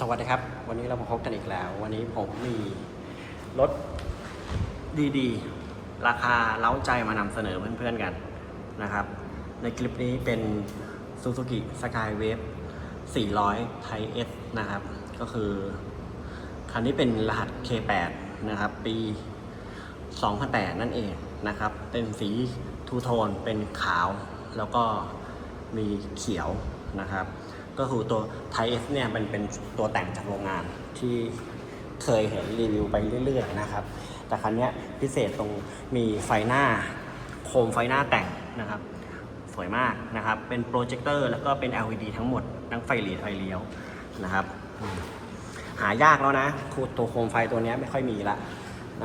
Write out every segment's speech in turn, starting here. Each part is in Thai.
สวัสดีครับ วันนี้เรามาพบกันอีกแล้ว วันนี้ผมมีรถดีๆ ราคาเล้าใจมานำเสนอเพื่อนๆกันนะครับ ในคลิปนี้เป็น Suzuki Skywave 400 Type S นะครับ ก็คือ คันนี้เป็นรหัส K8 นะครับ ปี 2008 นั่นเองนะครับ เป็นสีทูโทนเป็นขาว แล้วก็มีเขียวนะครับ ก็คือตัว t i S เนี่ยมันเป็นตัวแต่งจากโรงงานที่เคยเห็นรีวิวไปเรื่อยๆนะครับ แต่คันนี้พิเศษตรงมีไฟหน้าโคมไฟหน้าแต่งนะครับ สวยมากนะครับ เป็นโปรเจคเตอร์แล้วก็เป็น LED ทั้งหมดทั้งไฟหลีไฟเลี้ยวนะครับ หายากแล้วนะคือตัวโคมไฟตัวนี้ไม่ค่อยมีละ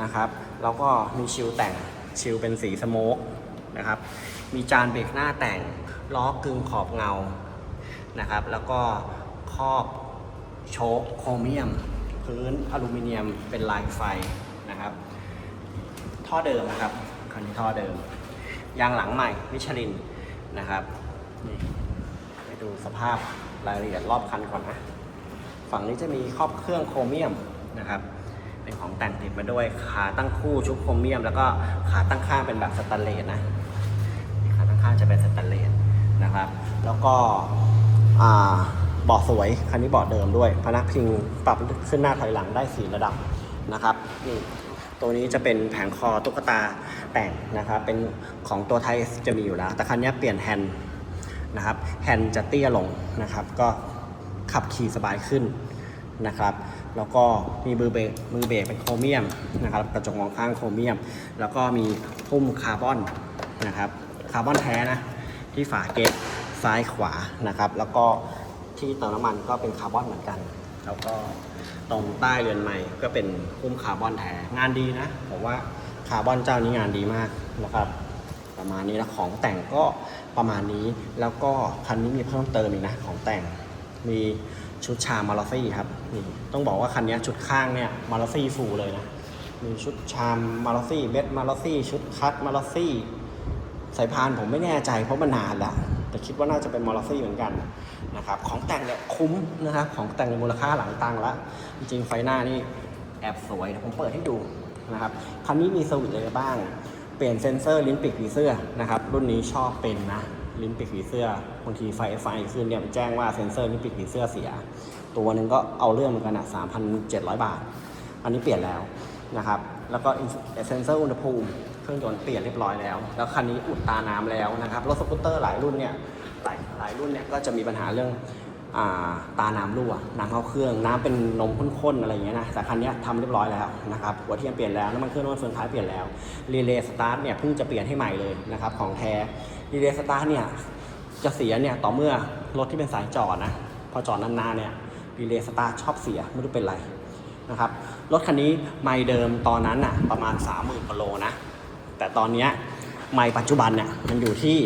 นะครับ แล้วก็มีชิลแต่งชิลเป็นสีสโมกนะครับ มีจานเบรกหน้าแต่งล้อกึ่งขอบเงา นะครับ แล้วก็ครอบโชคโครเมียม พื้นอลูมิเนียมเป็นลายไฟนะครับ ท่อเดิมนะครับคันนี้ท่อเดิม ยางหลังใหม่มิชลินนะครับนี่ไปดูสภาพรายละเอียดรอบคันก่อนนะ ฝั่งนี้จะมีครอบเครื่องโครเมียมนะครับเป็นของแต่งติดมาด้วยขาตั้งคู่ชุบโครเมียม แล้วก็ขาตั้งข้างเป็นแบบสแตนเลสนะขาตั้งข้างจะเป็นสแตนเลสนะครับ แล้วก็ อ่าเบาสวย คันนี้เบาะเดิมด้วย พนักพิงปรับขึ้นหน้าถอยหลังได้สีระดับนะครับนี่ตัวนี้จะเป็นแผงคอตุ๊กตาแต่งนะครับ เป็นของตัวไทยจะมีอยู่แล้ว แต่คันนี้เปลี่ยนแฮนด์นะครับ แฮนด์จะเตี้ยลงนะครับ ก็ขับขี่สบายขึ้นนะครับ แล้วก็มีมือเบรกมือเบรกเป็นโครเมียมนะครับ กระจกมองข้างโครเมียม แล้วก็มีพุ่มคาร์บอนนะครับ คาร์บอนแท้นะที่ฝาเกต ซ้ายขวานะครับ แล้วก็ที่เติมน้ำมันก็เป็นคาร์บอนเหมือนกัน แล้วก็ตรงใต้เรือนไม้ก็เป็นหุ้มคาร์บอนแท้งานดีนะผมว่าคาร์บอนเจ้านี้งานดีมากนะครับประมาณนี้นะของแต่งก็ประมาณนี้แล้วก็คันนี้มีเพิ่มเติมอีกนะของแต่งมีชุดชามมาลอฟี่ครับนี่ต้องบอกว่าคันนี้ชุดข้างเนี่ยมาลอฟี่ฟูเลยนะมีชุดชามมาลอฟี่เบดมาลอฟี่ชุดคัตมาลอฟี่สายพานผมไม่แน่ใจเพราะมันนานแล้ว แต่คิดว่าน่าจะเป็นมอลฟี่เหมือนกันนะครับของแต่งเนี่ยคุ้มนะครับของแต่งมูลค่าหลังตังละจริงไฟหน้านี่แอบสวยผมเปิดให้ดูนะครับคันนี้มีสวิตช์อะไรบ้าง เปลี่ยนเซนเซอร์ลิ้นปีกผีเสื้อนะครับรุ่นนี้ชอบเป็นนะลิ้นปีกผีเสื้อบางทีไฟไฟขึ้นเนี่ยมันแจ้งว่าเซนเซอร์ลิ้นปีกผีเสื้อเสีย ตัวหนึ่งก็เอาเรื่องเหมือนกันอะ3,700บาท อันนี้เปลี่ยนแล้วนะครับ แล้วก็เซนเซอร์อุณหภูมิเครื่องยนต์เปลี่ยนเรียบร้อยแล้ว แล้วคันนี้อุดตาน้ำแล้วนะครับรถสกูตเตอร์หลายรุ่นเนี่ยหลายหลายรุ่นเนี่ยก็จะมีปัญหาเรื่องอาตาน้ำรั่วน้ำเข้าเครื่อง น้ำเป็นนมข้นๆอะไรอย่างเงี้ยนะแต่คันนี้ทำเรียบร้อยแล้วนะครับหัวเทียมเปลี่ยนแล้วน้ำมันเครื่องน้ำมันเฟืองท้ายเปลี่ยนแล้วรีเลย์สตาร์ทเนี่ยเพิ่งจะเปลี่ยนให้ใหม่เลยนะครับของแท้รีเลย์สตาร์ทเนี่ยจะเสียเนี่ยต่อเมื่อรถที่เป็นสายจอดนะพอจอดนานๆเนี่ยรีเลย์สตาร์ทชอบเสียไม่รู้เป็นไร นะครับ รถคันนี้ไม่เดิมตอนนั้นน่ะประมาณ 30,000กว่าโลนะ แต่ตอนเนี้ยไม่ปัจจุบันเนี่ยมันอยู่ที่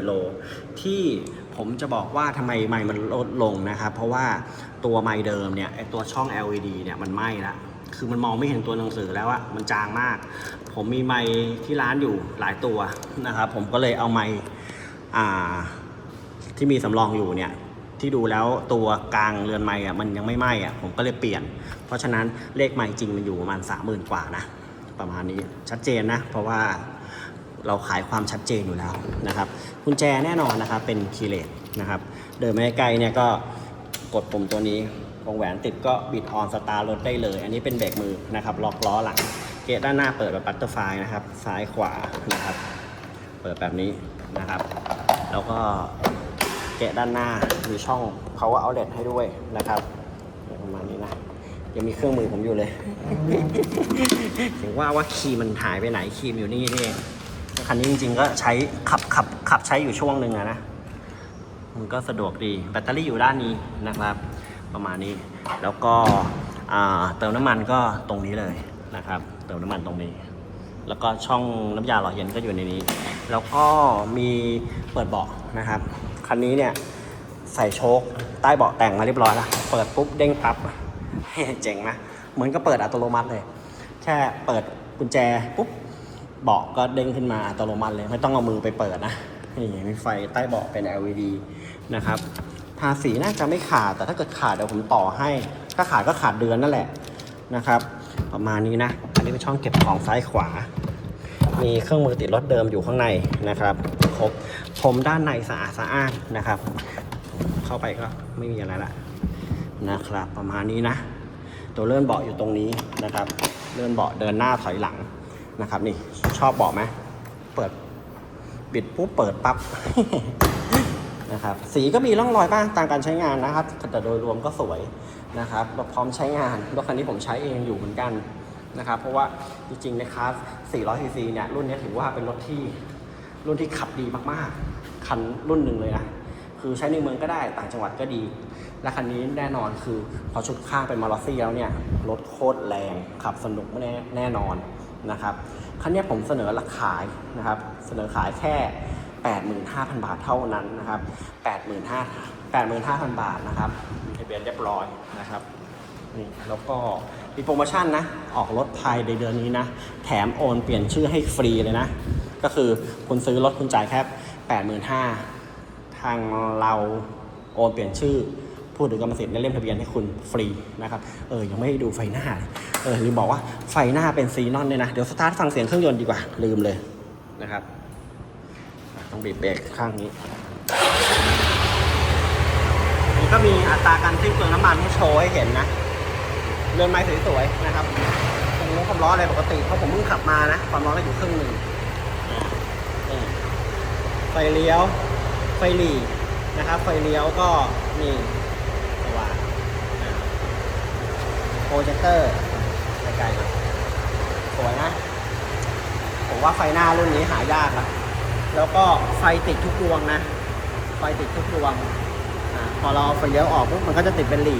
24,420 โล ที่ผมจะบอกว่าทำไมไมค์มันลดลงนะครับ เพราะว่าตัวไมค์เดิมเนี่ยไอตัวช่อง LED เนี่ยมันไหม้ละคือมันมองไม่เห็นตัวหนังสือแล้วอะมันจางมาก ผมมีไมค์ที่ร้านอยู่หลายตัวนะครับ ผมก็เลยเอาไมค์อ่า ที่มีสำรองอยู่เนี่ยที่ดูแล้วตัวกลางเรือนไม้อะมันยังไม่ไหม้อะผมก็เลยเปลี่ยน เพราะฉะนั้นเลขไม้จริงมันอยู่ประมาณสามหมื่นกว่านะประมาณนี้ชัดเจนนะ เพราะว่าเราขายความชัดเจนอยู่แล้วนะครับกุญแจแน่นอนนะครับเป็นคีเลสนะครับเดินไม่ไกลเนี่ยก็กดปุ่มตัวนี้วงแหวนติดก็บิดออนสตาร์รถได้เลย อันนี้เป็นเบรกมือนะครับล็อกล้อหลังเกตด้านหน้าเปิดแบบบัตเตอร์ไฟนะครับซ้ายขวานะครับ เปิดแบบนี้นะครับ แล้วก็ แกะด้านหน้ามีช่อง power outlet ให้ด้วยนะครับประมาณนี้นะยังมีเครื่องมือผมอยู่เลย ถึงว่าว่าคีย์มันหายไปไหนคีย์มันอยู่นี่นี่เองคันนี้จริง ๆ ก็ใช้ขับขับขับใช้อยู่ช่วงหนึ่งนะมันก็สะดวกดีแบตเตอรี่อยู่ด้านนี้นะครับ ประมาณนี้แล้วก็เติมน้ำมันก็ตรงนี้เลยนะครับ เติมน้ำมันตรงนี้ แล้วก็ช่องน้ำยาหล่อเย็นก็อยู่ในนี้ แล้วก็มีเปิดเบาะนะครับ คันนี้เนี่ยใส่โชคใต้เบาะแต่งมาเรียบร้อยแล้วเปิดปุ๊บเด้งปั๊บเจ๋งนะเหมือนก็เปิดอัตโนมัติเลย แค่เปิดกุญแจปุ๊บเบาะก็เด้งขึ้นมาอัตโนมัติเลย ไม่ต้องเอามือไปเปิดนะนี่มีไฟใต้เบาะเป็น LED นะครับทาสีน่าจะไม่ขาดแต่ถ้าเกิดขาดเดี๋ยวผมต่อให้ ถ้าขาดก็ขาดเดือนนั่นแหละนะครับ ประมาณนี้นะอันนี้เป็นช่องเก็บของซ้ายขวา มีเครื่องมือติดรถเดิมอยู่ข้างในนะครับ ครบผมด้านในสะอาดสะอ้านนะครับ เข้าไปก็ไม่มีอะไรละนะครับ ประมาณนี้นะ ตัวเลื่อนเบาะอยู่ตรงนี้นะครับ เลื่อนเบาะเดินหน้าถอยหลังนะครับนี่ชอบเบาะไหมเปิดบิดปุ๊บเปิดปั๊บนะครับสีก็มีร่องรอยบ้างตามการใช้งานนะครับ แต่โดยรวมก็สวยนะครับรถพร้อมใช้งานรถคันนี้ผมใช้เองอยู่เหมือนกันนะครับ เพราะว่าจริงๆในคลาส400ซีซีเนี่ยรุ่นนี้ถือว่าเป็นรถที่ รุ่นที่ขับดีมากๆ คันรุ่นหนึ่งเลยนะคือใช้ในเมืองก็ได้ต่างจังหวัดก็ดี และคันนี้แน่นอนคือพอชุดข้างเป็นมาลอซี่แล้วเนี่ยรถโคตรแรงขับสนุกแน่แน่นอนนะครับคันนี้ผมเสนอราคายนะครับเสนอขายแค่ 85,000 บาทเท่านั้นนะครับ85,000 85,000 บาทนะครับมีทะเบียนเรียบร้อยนะครับนี่แล้วก็ มีโปรโมชั่นนะ ออกรถภายในเดือนนี้นะ แถมโอนเปลี่ยนชื่อให้ฟรีเลยนะ ก็คือคุณซื้อรถคุณจ่ายแค่85,000ทางเราโอนเปลี่ยนชื่อผู้ถือกรรมสิทธิ์และเล่มทะเบียนให้คุณฟรีนะครับเออยังไม่ได้ดูไฟหน้าเออลืมบอกว่าไฟหน้าเป็นซีนอนเลยนะ เดี๋ยวสตาร์ทฟังเสียงเครื่องยนต์ดีกว่า ลืมเลยนะครับต้องบีบเบรกข้างนี้ก็มีอัตราการสิ้นเปลืองน้ำมันให้โชว์ให้เห็นนะ เรือนไม้สวยๆนะครับตรงนู้ความร้อนอะไรปกติเพราะผมเพิ่งขับมานะ ความร้อนก็อยู่ครึ่งหนึ่งไฟเลี้ยว ไฟหลีนะครับ ไฟเลี้ยวก็นี่สว่างโปรเจคเตอร์ไกลๆสวยนะ ผมว่าไฟหน้ารุ่นนี้หายากนะแล้วก็ไฟติดทุกดวงนะ ไฟติดทุกดวง พอเราเอาไฟเลี้ยวออกปุ๊บมันก็จะติดเป็นหลี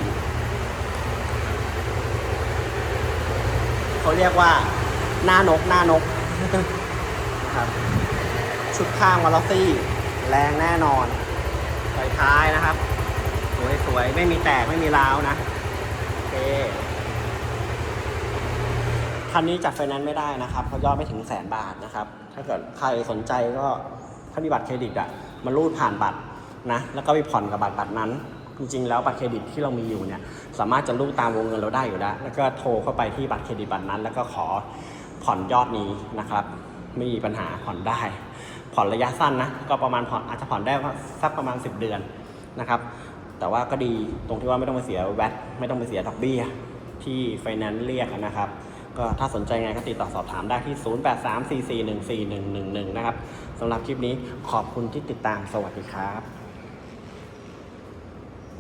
เขาเรียกว่าหน้านกหน้านกนะครับชุดข้างมาลอซี่แรงแน่นอนไฟท้ายนะครับ สวยๆ ไม่มีแตกไม่มีร้าวนะโอเคคันนี้จัดไฟแนนซ์ไม่ได้นะครับเพราะยอดไม่ถึงแสนบาทนะครับ ถ้าเกิดใครสนใจก็ถ้ามีบัตรเครดิตอะมารูดผ่านบัตรนะ แล้วก็ไปผ่อนกับบัตรบัตรนั้น จริง ๆ แล้วบัตรเครดิตที่เรามีอยู่เนี่ยสามารถจะรูดตามวงเงินเราได้อยู่แล้ว แล้วก็โทรเข้าไปที่บัตรเครดิตบัตรนั้น แล้วก็ขอผ่อนยอดนี้นะครับ ไม่มีปัญหาผ่อนได้ ผ่อนระยะสั้นนะก็ประมาณผ่อนอาจจะผ่อนได้สักประมาณ 10 เดือนนะครับแต่ว่าก็ดีตรงที่ว่าไม่ต้องไปเสียแวตไม่ต้องไปเสียดอกเบี้ยที่ไฟแนนซ์เรียกนะครับ ก็ถ้าสนใจไงก็ติดต่อสอบถามได้ที่ 0834414111 นะครับสำหรับคลิปนี้ขอบคุณที่ติดตามสวัสดีครับ